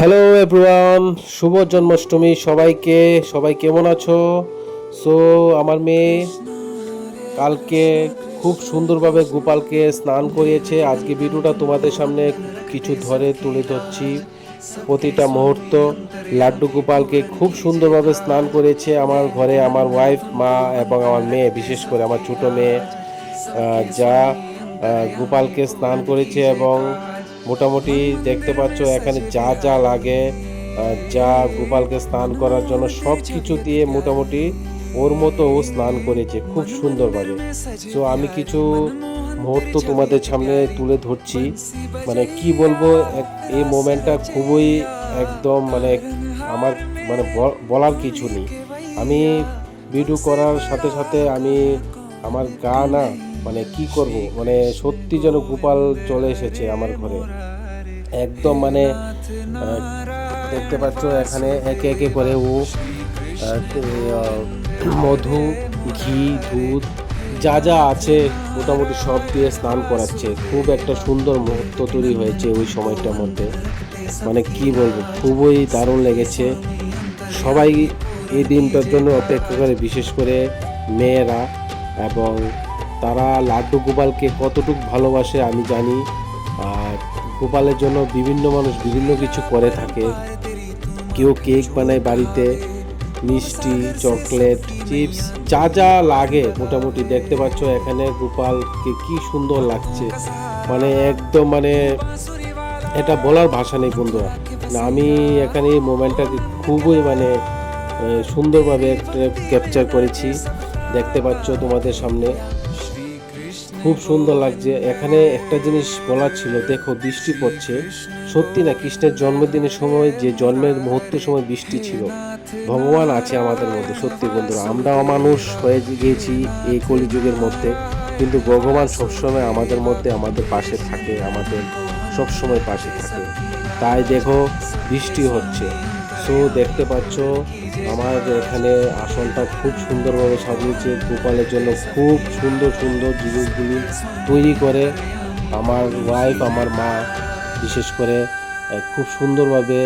Hello everyone শুভ জন্মাষ্টমী সবাইকে। সবাই কেমন আছো? সো আমার মেয়ে কালকে খুব সুন্দরভাবে গোপালকে স্নান করিয়েছে। আজকে ভিডিওটা তোমাদের সামনে কিছু ধরে তুলে ধরছি। প্রতিটা মুহূর্ত লাড্ডু গোপালকে খুব সুন্দরভাবে স্নান করেছে আমার ঘরে আমার ওয়াইফ মা এবং আমার মেয়ে, বিশেষ করে আমার ছোট মেয়ে যা গোপালকে স্নান করেছে এবং মোটামুটি দেখতে পাচ্ছ, এখানে যা যা লাগে যা গোপালকে স্নান করার জন্য সব কিছু দিয়ে মোটামুটি ওর মতো ও স্নান করেছে, খুব সুন্দরভাবে। তো আমি কিছু মুহূর্ত তোমাদের সামনে তুলে ধরছি। মানে কি বলব এই মোমেন্টটা খুবই একদম মানে আমার মানে বলার কিছু নেই। আমি ভিডিও করার সাথে সাথে আমি আমার গা না মানে কি করব? মানে সত্যি যেন গোপাল চলে এসেছে আমার ঘরে। একদম মানে দেখতে পাচ্ছ এখানে একে একে করে ও মধু, ঘি, দুধ, যা যা আছে মোটামুটি সব দিয়ে স্নান করাচ্ছে। খুব একটা সুন্দর মুহূর্ত তৈরি হয়েছে ওই সময়টার মধ্যে। মানে কি বলব, খুবই দারুণ লেগেছে। সবাই এই দিনটার জন্য অপেক্ষা করে, বিশেষ করে মেয়েরা। এবং তারা লাড্ডু গোপালকে কতটুকু ভালোবাসে আমি জানি। আর গোপালের জন্য বিভিন্ন মানুষ বিভিন্ন কিছু করে থাকে। কেউ কেক বানায় বাড়িতে, মিষ্টি, চকলেট, চিপস, যা যা লাগে মোটামুটি। দেখতে পাচ্ছ এখানে গোপালকে কি সুন্দর লাগছে। মানে একদম মানে এটা বলার ভাষা নেই বন্ধুরা। আমি এখানে এই মোমেন্টটাকে খুবই মানে সুন্দরভাবে ক্যাপচার করেছি। দেখতে পাচ্ছ তোমাদের সামনে। খুব সুন্দর লাগছে। এখানে একটা জিনিস বলার ছিল, দেখো বৃষ্টি পড়ছে। সত্যি না, কৃষ্ণের জন্মদিনের সময়, যে জন্মের মুহূর্তের সময় বৃষ্টি ছিল, ভগবান আছে আমাদের মধ্যে, সত্যি বন্ধুরা। আমরা অমানুষ হয়ে গিয়েছি এই কলিযুগের মধ্যে, কিন্তু ভগবান সবসময় আমাদের মধ্যে, আমাদের পাশে থাকে, আমাদের সবসময় পাশে থাকে। তাই দেখো, বৃষ্টি হচ্ছে। সো দেখতে পাচ্ছ। আমার এখানে আসনটা খুব সুন্দরভাবে সাজিয়েছে। গোপালের জন্য খুব সুন্দর সুন্দর জিনিসগুলি তৈরি করে আমার ওয়াইফ আমার মা, বিশেষ করে খুব সুন্দরভাবে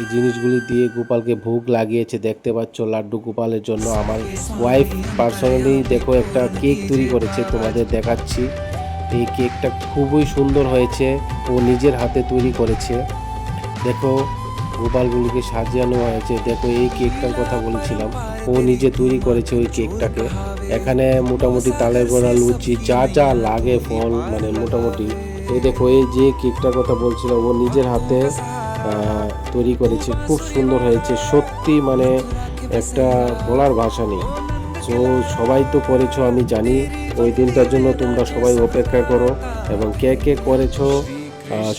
এই জিনিসগুলি দিয়ে গোপালকে ভোগ লাগিয়েছে। দেখতে পাচ্ছ লাড্ডু গোপালের জন্য। আমার ওয়াইফ পার্সোনালি দেখো একটা কেক তৈরি করেছে, তোমাদের দেখাচ্ছি। এই কেকটা খুবই সুন্দর হয়েছে। ও নিজের হাতে তৈরি করেছে। দেখো গোপালগুলিকে সাজানো হয়েছে। দেখো, এই কেকটার কথা বলেছিলাম। ও নিজে তৈরি করেছে ওই কেকটাকে। এখানে মোটামুটি তালের গোড়া, লুচি, যা যা লাগে ফল মানে মোটামুটি। এই দেখো, এই যে কেকটার কথা বলছিলাম, ও নিজের হাতে তৈরি করেছে। খুব সুন্দর হয়েছে। সত্যি মানে একটা বলার ভাষা নেই। তো সবাই তো করেছ, আমি জানি। ওই দিনটার জন্য তোমরা সবাই অপেক্ষা করো এবং কে কে করেছ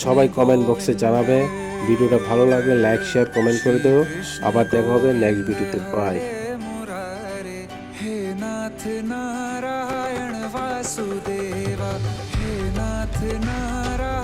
সবাই কমেন্ট বক্সে জানাবে ভিডিওটা ভালো লাগলে লাইক শেয়ার কমেন্ট করে দেবো আবার দেখা হবে নেক্সট ভিডিওতে বাই मुरारे हे नाथ नारायण वासुदेवा हे नाथ नारायण